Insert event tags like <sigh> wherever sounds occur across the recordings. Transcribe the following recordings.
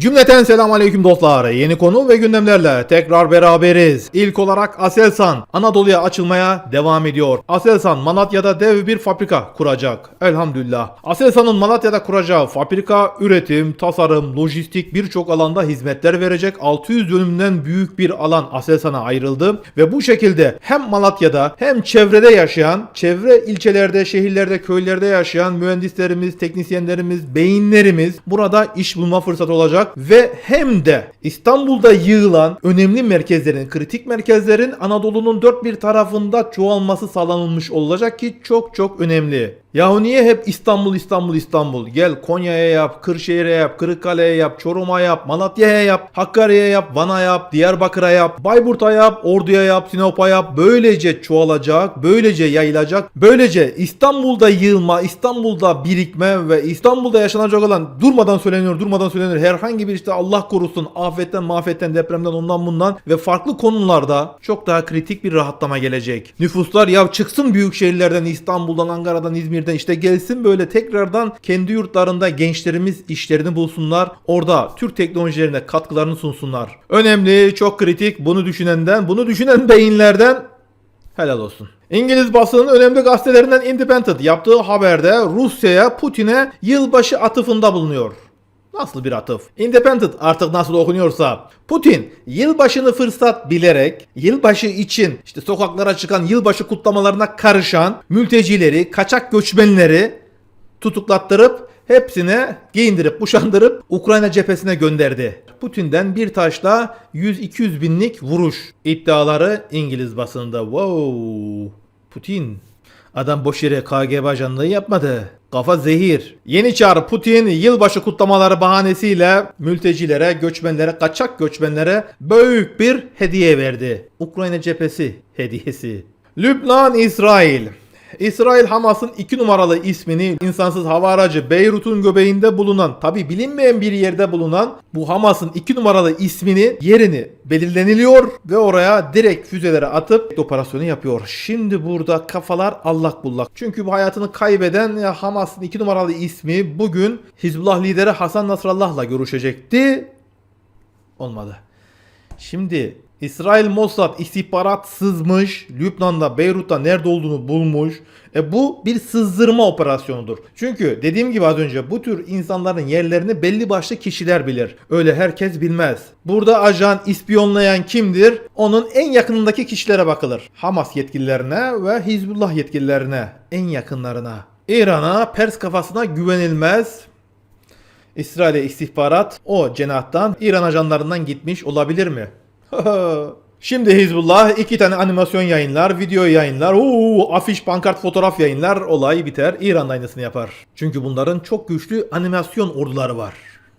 Cümleten selam aleyküm dostlar. Yeni konu ve gündemlerle tekrar beraberiz. İlk olarak Aselsan Anadolu'ya açılmaya devam ediyor. Aselsan Malatya'da dev bir fabrika kuracak. Elhamdülillah. Aselsan'ın Malatya'da kuracağı fabrika üretim, tasarım, lojistik birçok alanda hizmetler verecek. 600 dönümden büyük bir alan Aselsan'a ayrıldı ve bu şekilde hem Malatya'da hem çevrede yaşayan, çevre ilçelerde, şehirlerde, köylerde yaşayan mühendislerimiz, teknisyenlerimiz, beyinlerimiz burada iş bulma fırsatı olacak ve hem de İstanbul'da yığılan önemli merkezlerin, kritik merkezlerin Anadolu'nun dört bir tarafında çoğalması sağlanılmış olacak ki çok çok önemli. Yahu niye hep İstanbul İstanbul İstanbul? Gel Konya'ya yap, Kırşehir'e yap, Kırıkkale'ye yap, Çorum'a yap, Malatya'ya yap, Hakkari'ye yap, Van'a yap, Diyarbakır'a yap, Bayburt'a yap, Ordu'ya yap, Sinop'a yap. Böylece çoğalacak, böylece yayılacak. Böylece İstanbul'da yığılma, İstanbul'da birikme ve İstanbul'da yaşanacak olan durmadan söyleniyor, durmadan söyleniyor. Herhangi bir işte Allah korusun afetten, mafetten, depremden, ondan bundan ve farklı konularda çok daha kritik bir rahatlama gelecek. Nüfuslar ya çıksın büyük şehirlerden, İstanbul'dan, Ankara'dan, İzmir'den işte gelsin böyle tekrardan kendi yurtlarında gençlerimiz işlerini bulsunlar. Orada Türk teknolojilerine katkılarını sunsunlar. Önemli, çok kritik. Bunu düşünenden, bunu düşünen beyinlerden helal olsun. İngiliz basının önemli gazetelerinden Independent yaptığı haberde Rusya'ya Putin'e yılbaşı atıfında bulunuyor. Nasıl bir atıf? Independent artık nasıl okunuyorsa. Putin yılbaşını fırsat bilerek yılbaşı için işte sokaklara çıkan yılbaşı kutlamalarına karışan mültecileri, kaçak göçmenleri tutuklattırıp hepsine giyindirip kuşandırıp Ukrayna cephesine gönderdi. Putin'den bir taşla 100-200 binlik vuruş iddiaları İngiliz basında. Wow. Putin Adam boş yere KGB ajanlığı yapmadı. Kafa zehir. Yeni çağrı Putin yılbaşı kutlamaları bahanesiyle mültecilere, göçmenlere, kaçak göçmenlere büyük bir hediye verdi. Ukrayna cephesi hediyesi. Lübnan, İsrail. İsrail Hamas'ın iki numaralı ismini insansız hava aracı Beyrut'un göbeğinde bulunan tabi bilinmeyen bir yerde bulunan bu Hamas'ın iki numaralı ismini yerini belirleniliyor ve oraya direkt füzelere atıp operasyonu yapıyor. Şimdi burada kafalar allak bullak. Çünkü bu hayatını kaybeden ya Hamas'ın iki numaralı ismi bugün Hizbullah lideri Hasan Nasrallah'la görüşecekti. Olmadı. Şimdi İsrail Mossad istihbarat sızmış, Lübnan'da, Beyrut'ta nerede olduğunu bulmuş. E bu bir sızdırma operasyonudur. Çünkü dediğim gibi az önce bu tür insanların yerlerini belli başlı kişiler bilir. Öyle herkes bilmez. Burada ajan ispiyonlayan kimdir? Onun en yakınındaki kişilere bakılır. Hamas yetkililerine ve Hizbullah yetkililerine, en yakınlarına. İran'a, Pers kafasına güvenilmez. İsrail'e istihbarat o cenahtan İran ajanlarından gitmiş olabilir mi? <laughs> Şimdi Hizbullah iki tane animasyon yayınlar, video yayınlar, uuu, afiş, pankart, fotoğraf yayınlar, olay biter. İran da aynısını yapar. Çünkü bunların çok güçlü animasyon orduları var.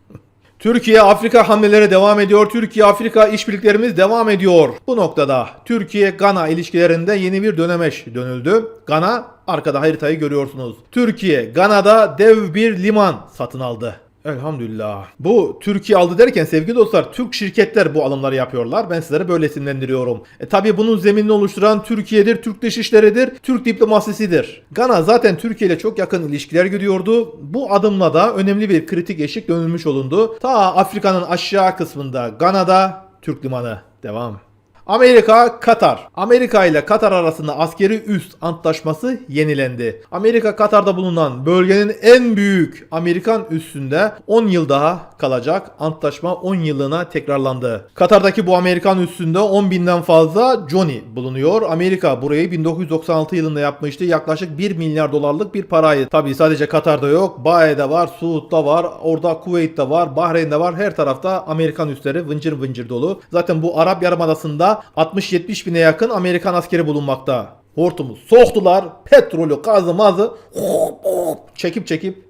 <laughs> Türkiye Afrika hamleleri devam ediyor. Türkiye Afrika işbirliklerimiz devam ediyor. Bu noktada Türkiye Gana ilişkilerinde yeni bir dönemeş dönüldü. Gana arkada haritayı görüyorsunuz. Türkiye Gana'da dev bir liman satın aldı. Elhamdülillah. Bu Türkiye aldı derken sevgili dostlar Türk şirketler bu alımları yapıyorlar. Ben sizlere böyle isimlendiriyorum. E tabi bunun zeminini oluşturan Türkiye'dir, Türk dışişleridir, Türk diplomasisidir. Gana zaten Türkiye ile çok yakın ilişkiler gidiyordu. Bu adımla da önemli bir kritik eşik dönülmüş olundu. Ta Afrika'nın aşağı kısmında Gana'da Türk limanı. Devam. Amerika, Katar. Amerika ile Katar arasında askeri üst antlaşması yenilendi. Amerika Katar'da bulunan bölgenin en büyük Amerikan üssünde 10 yıl daha kalacak. Antlaşma 10 yıllığına tekrarlandı. Katar'daki bu Amerikan üssünde 10 binden fazla Johnny bulunuyor. Amerika burayı 1996 yılında yapmıştı. Yaklaşık 1 milyar dolarlık bir parayı. Tabi sadece Katar'da yok. Bae'de var, Suud'da var, orada Kuveyt'te var, Bahreyn'de var. Her tarafta Amerikan üsleri vıncır vıncır dolu. Zaten bu Arap Yarımadası'nda 60-70 bine yakın Amerikan askeri bulunmakta. Hortumu soktular, petrolü, gazı, mazı hop hop çekip çekip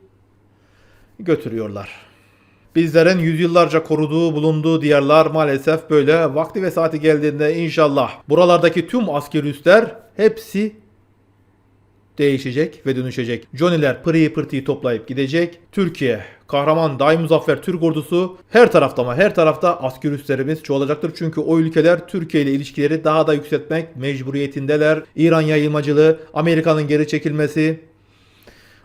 götürüyorlar. Bizlerin yüzyıllarca koruduğu bulunduğu diyarlar maalesef böyle vakti ve saati geldiğinde inşallah buralardaki tüm askeri üsler hepsi değişecek ve dönüşecek. Johnny'ler pırıyı pırtıyı toplayıp gidecek. Türkiye, kahraman daim muzaffer Türk ordusu her tarafta ama her tarafta asker üslerimiz çoğalacaktır. Çünkü o ülkeler Türkiye ile ilişkileri daha da yükseltmek mecburiyetindeler. İran yayılmacılığı, Amerika'nın geri çekilmesi,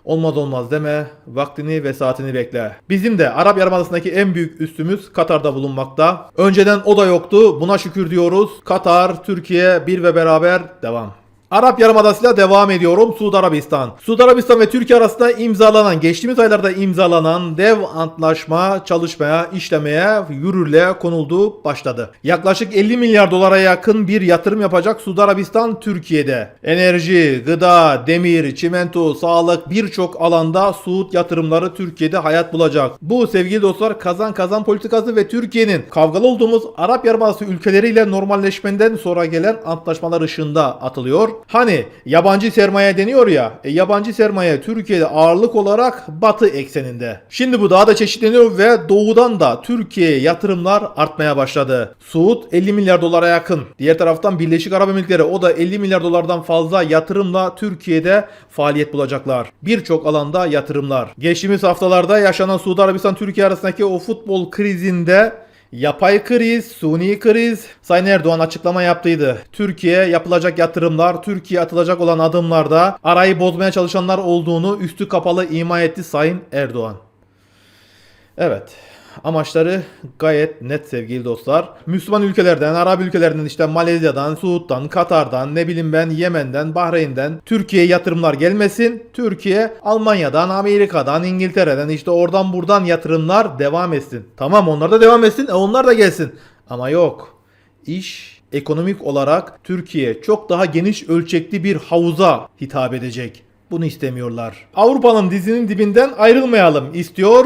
Olmaz olmaz deme, vaktini ve saatini bekle. Bizim de Arap Yarımadası'ndaki en büyük üstümüz Katar'da bulunmakta. Önceden o da yoktu, buna şükür diyoruz. Katar, Türkiye bir ve beraber devam. Arap Yarımadası'yla devam ediyorum. Suudi Arabistan. Suudi Arabistan ve Türkiye arasında imzalanan, geçtiğimiz aylarda imzalanan dev antlaşma çalışmaya, işlemeye, yürürlüğe konuldu, başladı. Yaklaşık 50 milyar dolara yakın bir yatırım yapacak Suudi Arabistan Türkiye'de. Enerji, gıda, demir, çimento, sağlık birçok alanda Suud yatırımları Türkiye'de hayat bulacak. Bu sevgili dostlar kazan kazan politikası ve Türkiye'nin kavgalı olduğumuz Arap Yarımadası ülkeleriyle normalleşmeden sonra gelen antlaşmalar ışığında atılıyor. Hani yabancı sermaye deniyor ya, e, yabancı sermaye Türkiye'de ağırlık olarak batı ekseninde. Şimdi bu daha da çeşitleniyor ve doğudan da Türkiye'ye yatırımlar artmaya başladı. Suud 50 milyar dolara yakın. Diğer taraftan Birleşik Arap Emirlikleri o da 50 milyar dolardan fazla yatırımla Türkiye'de faaliyet bulacaklar. Birçok alanda yatırımlar. Geçtiğimiz haftalarda yaşanan Suudi Arabistan Türkiye arasındaki o futbol krizinde Yapay kriz, suni kriz. Sayın Erdoğan açıklama yaptıydı. Türkiye yapılacak yatırımlar, Türkiye atılacak olan adımlarda arayı bozmaya çalışanlar olduğunu üstü kapalı ima etti Sayın Erdoğan. Evet. Amaçları gayet net sevgili dostlar. Müslüman ülkelerden, Arap ülkelerden işte Malezya'dan, Suud'dan, Katar'dan, ne bileyim ben Yemen'den, Bahreyn'den Türkiye'ye yatırımlar gelmesin. Türkiye Almanya'dan, Amerika'dan, İngiltere'den işte oradan buradan yatırımlar devam etsin. Tamam onlar da devam etsin. E onlar da gelsin. Ama yok. İş ekonomik olarak Türkiye çok daha geniş ölçekli bir havuza hitap edecek. Bunu istemiyorlar. Avrupa'nın dizinin dibinden ayrılmayalım istiyor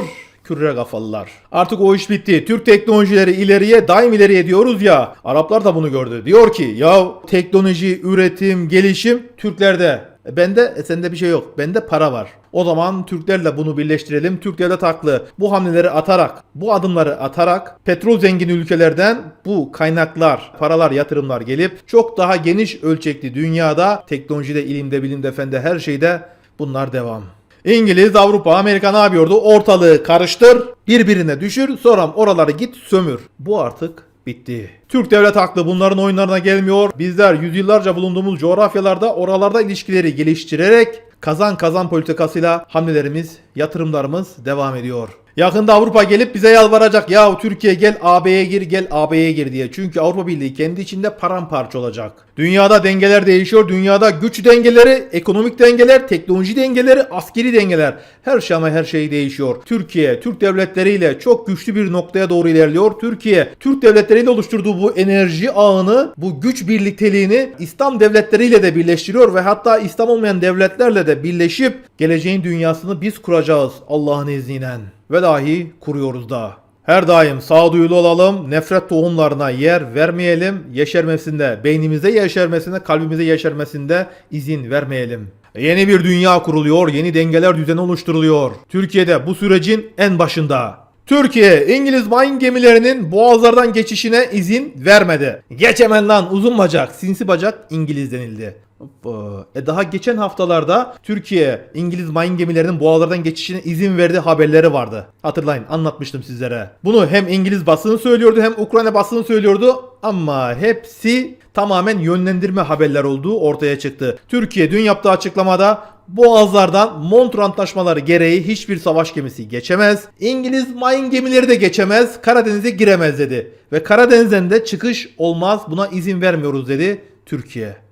kürre kafalılar. Artık o iş bitti. Türk teknolojileri ileriye daim ileriye diyoruz ya. Araplar da bunu gördü. Diyor ki ya teknoloji, üretim, gelişim Türklerde. E bende e sende bir şey yok. Bende para var. O zaman Türklerle bunu birleştirelim. Türkler de taklı. Bu hamleleri atarak, bu adımları atarak petrol zengin ülkelerden bu kaynaklar, paralar, yatırımlar gelip çok daha geniş ölçekli dünyada teknolojide, ilimde, bilimde, fende her şeyde bunlar devam. İngiliz, Avrupa, Amerika ne yapıyordu? Ortalığı karıştır, birbirine düşür, sonra oraları git sömür. Bu artık bitti. Türk devlet haklı bunların oyunlarına gelmiyor. Bizler yüzyıllarca bulunduğumuz coğrafyalarda oralarda ilişkileri geliştirerek kazan kazan politikasıyla hamlelerimiz, yatırımlarımız devam ediyor. Yakında Avrupa gelip bize yalvaracak. Ya Türkiye gel AB'ye gir gel AB'ye gir diye. Çünkü Avrupa Birliği kendi içinde paramparça olacak. Dünyada dengeler değişiyor. Dünyada güç dengeleri, ekonomik dengeler, teknoloji dengeleri, askeri dengeler. Her şey ama her şey değişiyor. Türkiye, Türk devletleriyle çok güçlü bir noktaya doğru ilerliyor. Türkiye, Türk devletleriyle oluşturduğu bu enerji ağını, bu güç birlikteliğini İslam devletleriyle de birleştiriyor ve hatta İslam olmayan devletlerle de birleşip geleceğin dünyasını biz kuracağız Allah'ın izniyle ve dahi kuruyoruz da. Her daim sağduyulu olalım, nefret tohumlarına yer vermeyelim, yeşermesinde, beynimize yeşermesinde, kalbimize yeşermesinde izin vermeyelim. Yeni bir dünya kuruluyor, yeni dengeler düzeni oluşturuluyor. Türkiye'de bu sürecin en başında. Türkiye, İngiliz mayın gemilerinin boğazlardan geçişine izin vermedi. Geç lan uzun bacak, sinsi bacak İngiliz denildi. Hoppa. E daha geçen haftalarda Türkiye İngiliz mayın gemilerinin boğalardan geçişine izin verdiği haberleri vardı. Hatırlayın anlatmıştım sizlere. Bunu hem İngiliz basını söylüyordu hem Ukrayna basını söylüyordu ama hepsi tamamen yönlendirme haberler olduğu ortaya çıktı. Türkiye dün yaptığı açıklamada Boğazlardan Montreux Antlaşmaları gereği hiçbir savaş gemisi geçemez. İngiliz mayın gemileri de geçemez. Karadeniz'e giremez dedi. Ve Karadeniz'den de çıkış olmaz. Buna izin vermiyoruz dedi Türkiye.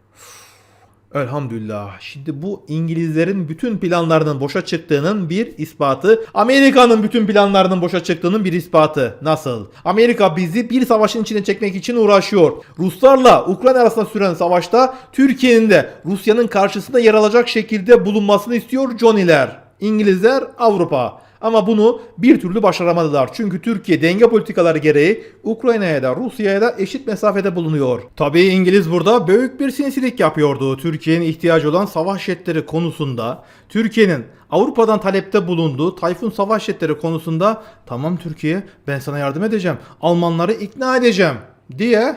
Elhamdülillah. Şimdi bu İngilizlerin bütün planlarının boşa çıktığının bir ispatı. Amerika'nın bütün planlarının boşa çıktığının bir ispatı. Nasıl? Amerika bizi bir savaşın içine çekmek için uğraşıyor. Ruslarla Ukrayna arasında süren savaşta Türkiye'nin de Rusya'nın karşısında yer alacak şekilde bulunmasını istiyor Johnny'ler. İngilizler Avrupa. Ama bunu bir türlü başaramadılar. Çünkü Türkiye denge politikaları gereği Ukrayna'ya da Rusya'ya da eşit mesafede bulunuyor. Tabii İngiliz burada büyük bir sinsilik yapıyordu. Türkiye'nin ihtiyacı olan savaş jetleri konusunda. Türkiye'nin Avrupa'dan talepte bulunduğu Tayfun savaş jetleri konusunda tamam Türkiye ben sana yardım edeceğim. Almanları ikna edeceğim diye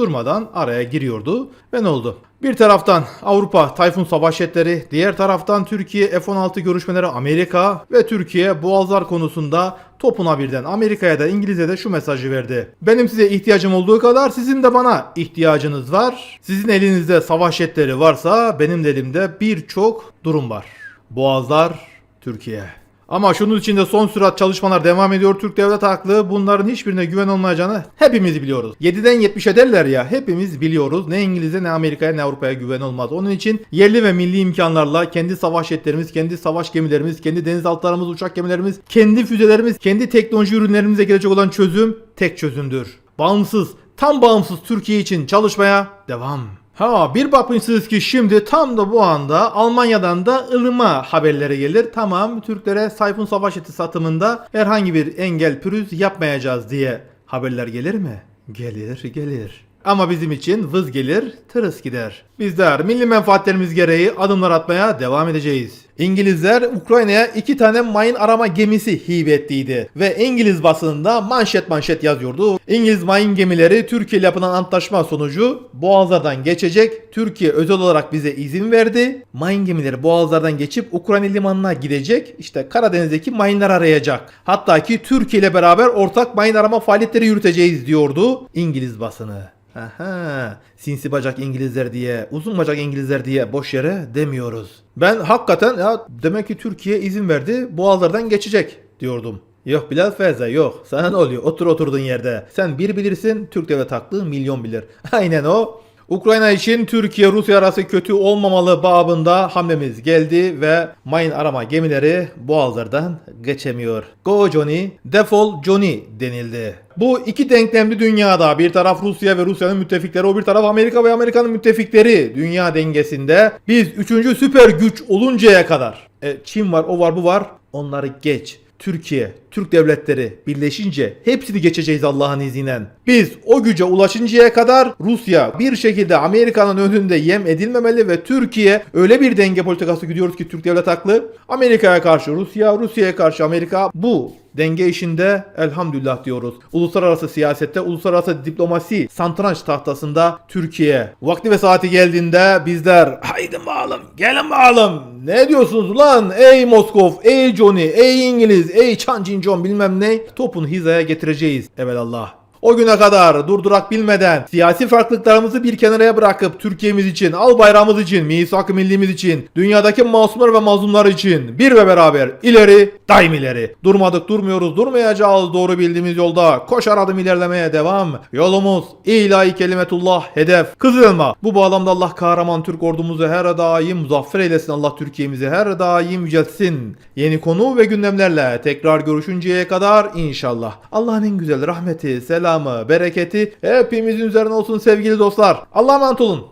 durmadan araya giriyordu ve ne oldu? Bir taraftan Avrupa Tayfun savaş jetleri, diğer taraftan Türkiye F-16 görüşmeleri Amerika ve Türkiye Boğazlar konusunda topuna birden Amerika'ya da İngiliz'e de şu mesajı verdi. Benim size ihtiyacım olduğu kadar sizin de bana ihtiyacınız var. Sizin elinizde savaş jetleri varsa benim de elimde birçok durum var. Boğazlar Türkiye. Ama şunun için de son sürat çalışmalar devam ediyor. Türk devlet haklı. Bunların hiçbirine güven olmayacağını hepimiz biliyoruz. 7'den 70'e derler ya hepimiz biliyoruz. Ne İngiliz'e ne Amerika'ya ne Avrupa'ya güven olmaz. Onun için yerli ve milli imkanlarla kendi savaş jetlerimiz, kendi savaş gemilerimiz, kendi denizaltılarımız, uçak gemilerimiz, kendi füzelerimiz, kendi teknoloji ürünlerimize gelecek olan çözüm tek çözümdür. Bağımsız, tam bağımsız Türkiye için çalışmaya devam. Ha bir bakmışsınız ki şimdi tam da bu anda Almanya'dan da ılıma haberleri gelir. Tamam Türklere Sayfun Savaş Eti satımında herhangi bir engel pürüz yapmayacağız diye haberler gelir mi? Gelir gelir. Ama bizim için vız gelir, tırıs gider. Bizler milli menfaatlerimiz gereği adımlar atmaya devam edeceğiz. İngilizler Ukrayna'ya iki tane mayın arama gemisi hibe ettiydi. Ve İngiliz basınında manşet manşet yazıyordu. İngiliz mayın gemileri Türkiye ile yapılan antlaşma sonucu boğazlardan geçecek. Türkiye özel olarak bize izin verdi. Mayın gemileri boğazlardan geçip Ukrayna limanına gidecek. İşte Karadeniz'deki mayınlar arayacak. Hatta ki Türkiye ile beraber ortak mayın arama faaliyetleri yürüteceğiz diyordu İngiliz basını. Aha, sinsi bacak İngilizler diye, uzun bacak İngilizler diye boş yere demiyoruz. Ben hakikaten ya demek ki Türkiye izin verdi, boğazlardan geçecek diyordum. Yok Bilal Feyza yok. Sana ne oluyor? Otur oturduğun yerde. Sen bir bilirsin, Türk devlet haklı milyon bilir. <laughs> Aynen o. Ukrayna için Türkiye-Rusya arası kötü olmamalı babında hamlemiz geldi ve mayın arama gemileri boğazlardan geçemiyor. Go Johnny, defol Johnny denildi. Bu iki denklemli dünyada bir taraf Rusya ve Rusya'nın müttefikleri, o bir taraf Amerika ve Amerika'nın müttefikleri dünya dengesinde biz üçüncü süper güç oluncaya kadar e, Çin var, o var, bu var onları geç. Türkiye, Türk devletleri birleşince hepsini geçeceğiz Allah'ın izniyle. Biz o güce ulaşıncaya kadar Rusya bir şekilde Amerika'nın önünde yem edilmemeli ve Türkiye öyle bir denge politikası gidiyoruz ki Türk devlet haklı. Amerika'ya karşı Rusya, Rusya'ya karşı Amerika bu denge işinde elhamdülillah diyoruz. Uluslararası siyasette, uluslararası diplomasi santranç tahtasında Türkiye. Vakti ve saati geldiğinde bizler haydi bakalım, gelin bakalım. Ne diyorsunuz lan ey Moskov, ey Johnny, ey İngiliz, ey Chan Jin John bilmem ne. Topunu hizaya getireceğiz evelallah. O güne kadar durdurak bilmeden siyasi farklılıklarımızı bir kenara bırakıp Türkiye'miz için, al bayrağımız için, misak-ı millimiz için, dünyadaki masumlar ve mazlumlar için bir ve beraber ileri, daim ileri. Durmadık durmuyoruz, durmayacağız doğru bildiğimiz yolda. Koşar adım ilerlemeye devam. Yolumuz ilahi kelimetullah hedef. Kızılma. Bu bağlamda Allah kahraman Türk ordumuzu her daim muzaffer eylesin. Allah Türkiye'mizi her daim yüceltsin. Yeni konu ve gündemlerle tekrar görüşünceye kadar inşallah. Allah'ın en güzel rahmeti, selamı, bereketi hepimizin üzerine olsun sevgili dostlar. Allah'a emanet olun.